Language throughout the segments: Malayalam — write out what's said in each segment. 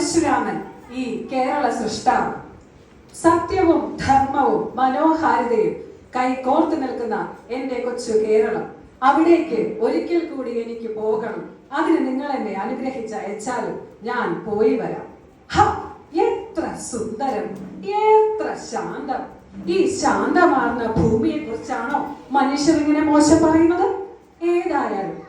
പരശുരാമൻ ഈ കേരള സൃഷ്ടാവ്. സത്യവും ധർമ്മവും മനോഹാരിതയും കൈകോർത്ത് നിൽക്കുന്ന എന്റെ കൊച്ചു കേരളം അവിടേക്ക് ഒരിക്കൽ കൂടി എനിക്ക് പോകണം. അതിന് നിങ്ങൾ എന്നെ അനുഗ്രഹിച്ച അയച്ചാലും ഞാൻ പോയി വരാം. ഹ, എത്ര സുന്ദരം എത്ര ശാന്തം. ഈ ശാന്തമാർന്ന ഭൂമിയെ കുറിച്ചാണോ മനുഷ്യർ ഇങ്ങനെ മോശം പറയുന്നത്? ഏതായാലും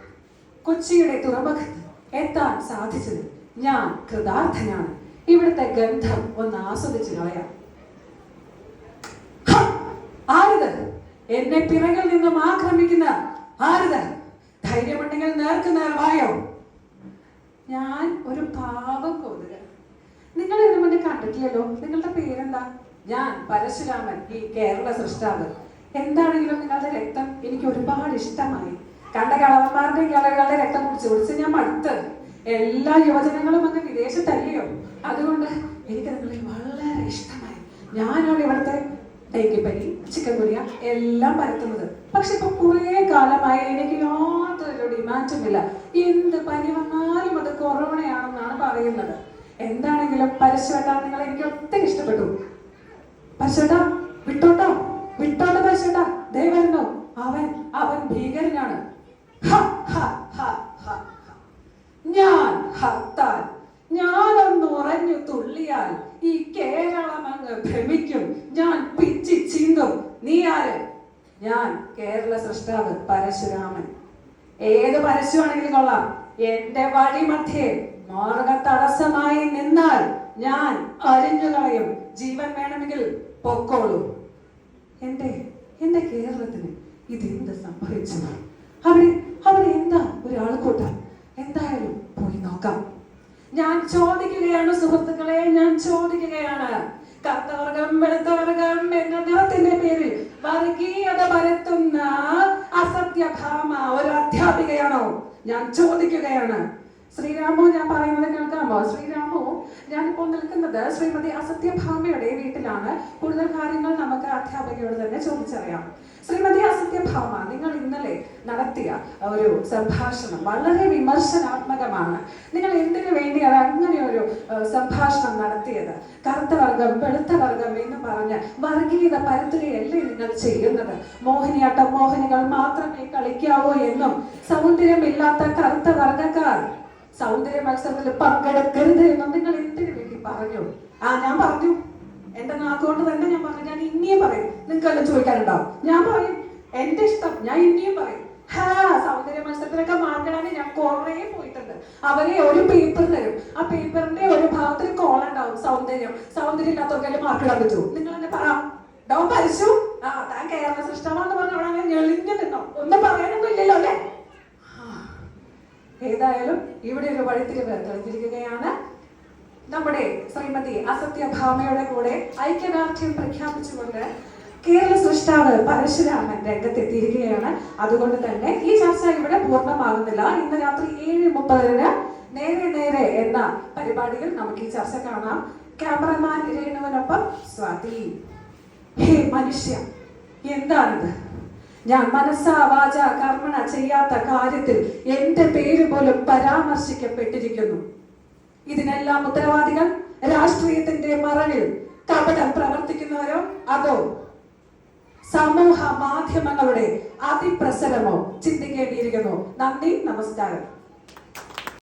കൊച്ചിയുടെ തുറമുഖത്ത് എത്താൻ സാധിച്ചത് ഞാൻ കൃതാർത്ഥനാണ്. ഇവിടുത്തെ ഗന്ധം ഒന്ന് ആസ്വദിച്ചു കളയാം. ആരുത്? എന്നെ പിറകിൽ നിന്നും ആക്രമിക്കുന്ന ആരുത്? ധൈര്യമുണ്ടെങ്കിൽ നേർക്ക് നേർവായോ ഞാൻ ഒരു പാപം കോതുക നിങ്ങൾ ഇതിനു മുന്നേ കണ്ടിട്ടില്ലല്ലോ? നിങ്ങളുടെ പേരെന്താ? ഞാൻ പരശുരാമൻ ഈ കേരള സൃഷ്ടാവ്. എന്താണെങ്കിലും നിങ്ങളുടെ രക്തം എനിക്ക് ഒരുപാട് ഇഷ്ടമായി. കണ്ട കളവന്മാരുടെ കളകളുടെ രക്തം കുടിച്ച് കുടിച്ച് ഞാൻ മടുത്ത്. എല്ലാ യുവജനങ്ങളും അങ്ങ് വിദേശത്തല്ലയോ? അതുകൊണ്ട് എനിക്ക് നിങ്ങളെ വളരെ ഇഷ്ടമായി. ഞാനാണ് ഇവിടുത്തെ ഡെങ്കിപ്പനി ചിക്കൻ ഗുനിയ എല്ലാം പരത്തുന്നത്. പക്ഷെ ഇപ്പൊ കുറെ കാലമായി എനിക്ക് യാതൊരു ഡിമാൻഡും ഇല്ല. എന്ത് പനി വന്നാലും അത് കൊറോണയാണെന്നാണ് പറയുന്നത്. എന്താണെങ്കിലും പരശുവേട്ടാ നിങ്ങൾ എനിക്ക് ഒത്തിരി ഇഷ്ടപ്പെട്ടു. പരശുവേട്ടാ വിട്ടോട്ടോ? വിട്ടോട്ടോ പരശുവേട്ടാ ദേ വരുന്നു അവൻ അവൻ ഭീകരനാണ് ഹ, ഹ, ഹ, ഹ, ഹ. ഞാൻ ഹർത്താൽ ഞാനൊന്ന് ഉറഞ്ഞു തുള്ളിയാൽ ഈ കേരളം അങ്ങ് ഭ്രമിക്കും. ഞാൻ പിച്ചി ചീന്തും. നീ ആര്? ഞാൻ കേരള സൃഷ്ടാവ് പരശുരാമൻ. ഏത് പരശുവാണെങ്കിലും കൊള്ളാം. എന്റെ വഴി മധ്യേ മാർഗ തടസ്സമായി നിന്നാൽ ഞാൻ അരിഞ്ഞു കളയും. ജീവൻ വേണമെങ്കിൽ പൊക്കോളൂ. എന്റെ എന്റെ കേരളത്തിന് ഇതെന്ത് സംഭവിച്ചു? അവർ അവരെന്താ എന്താ ഒരു ആൾക്കൂട്ടം എന്തായാലും പോയി നോക്കാം. ഞാൻ ചോദിക്കുകയാണ് സുഹൃത്തുക്കളെ ഞാൻ ചോദിക്കുകയാണ്. കത്തവർഗം വെളുത്തവർഗം എന്ന നിറത്തിന്റെ പേരിൽ വർഗീയത പരത്തുന്ന അസത്യഭാമ ഒരു അധ്യാപികയാണോ? ഞാൻ ചോദിക്കുകയാണ്. ശ്രീരാമു ഞാൻ പറയുന്നത് കേൾക്കാമോ? ശ്രീരാമു ഞാനിപ്പോൾ നിൽക്കുന്നത് ശ്രീമതി അസത്യഭാമയുടെ വീട്ടിലാണ്. കൂടുതൽ കാര്യങ്ങൾ നമുക്ക് അധ്യാപികയോട് തന്നെ ചോദിച്ചറിയാം. ശ്രീമതി അസത്യഭാമ നിങ്ങൾ ഇന്നലെ നടത്തിയ ഒരു സംഭാഷണം വളരെ വിമർശനാത്മകമാണ്. നിങ്ങൾ എന്തിനു വേണ്ടിയാണ് അങ്ങനെ ഒരു സംഭാഷണം നടത്തിയത്? കറുത്ത വർഗം വെളുത്ത വർഗം എന്ന് പറഞ്ഞ് വർഗീയത പരത്തുകയല്ലേ നിങ്ങൾ ചെയ്യുന്നത്? മോഹിനിയാട്ടം മോഹിനികൾ മാത്രമേ കളിക്കാവൂ എന്നും സൗന്ദര്യമില്ലാത്ത കറുത്ത വർഗക്കാർ സൗന്ദര്യ മത്സരത്തിൽ പങ്കെടുക്കരുത് എന്നും നിങ്ങൾ എന്തിനു വേണ്ടി പറഞ്ഞു? ആ ഞാൻ പറഞ്ഞു. എന്റെ നാക്കുകൊണ്ട് തന്നെ ഞാൻ പറഞ്ഞു. ഞാൻ ഇനിയും പറയും. നിങ്ങൾക്ക് ചോദിക്കാനുണ്ടാവും. ഞാൻ പറയും. എന്റെ ഇഷ്ടം. ഞാൻ ഇനിയും പറയും ഹാ സൗന്ദര്യ മത്സരത്തിലൊക്കെ മാർക്കിടാൻ ഞാൻ കുറേ പോയിട്ടുണ്ട്. അവരെ ഒരു പേപ്പർ തരും. ആ പേപ്പറിന്റെ ഒരു ഭാഗത്തിൽ കോൾ ഉണ്ടാവും സൗന്ദര്യം. സൗന്ദര്യം ഇല്ലാത്തവർക്ക് മാർക്കിടാൻ പറ്റൂ നിങ്ങൾ എന്നെ പറ. പരിശു. ആ താൻ കേരള സൃഷ്ടമാണെന്ന് പറഞ്ഞ അവിടെ അങ്ങനെ ഞെളിഞ്ഞു നിന്നോ. ഒന്നും പറയാനൊന്നും ഇല്ലല്ലോ അല്ലേ. ഏതായാലും ഇവിടെ ഒരു വഴിത്തിരിവ് തെളിഞ്ഞിരിക്കുകയാണ്. നമ്മുടെ ശ്രീമതി അസത്യഭാമയുടെ കൂടെ ഐക്യദാർഢ്യം പ്രഖ്യാപിച്ചുകൊണ്ട് കേരള സൃഷ്ടാവ് പരശുരാമൻ രംഗത്തെത്തിയിരിക്കുകയാണ്. അതുകൊണ്ട് തന്നെ ഈ ചർച്ച ഇവിടെ പൂർണമാകുന്നില്ല. ഇന്ന് രാത്രി ഏഴ് മുപ്പതിന് നേരെ നേരെ എന്ന പരിപാടിയിൽ നമുക്ക് ഈ ചർച്ച കാണാം. ക്യാമറമാൻ രേണുവിനൊപ്പം സ്വാതി. ഹേ മനുഷ്യ എന്താണിത്? ഞാൻ മനസ്സാ വാച കർമ്മണ ചെയ്യാത്ത കാര്യത്തിൽ എന്റെ പേര് പോലും പരാമർശിക്കപ്പെട്ടിരിക്കുന്നു. ഇതിനെല്ലാം ഉത്തരവാദികൾ രാഷ്ട്രീയത്തിന്റെ മറവിൽ കപടം പ്രവർത്തിക്കുന്നവരോ അതോ സമൂഹ മാധ്യമങ്ങളുടെ അതിപ്രസരമോ ചിന്തിക്കേണ്ടിയിരിക്കുന്നു. നന്ദി നമസ്കാരം.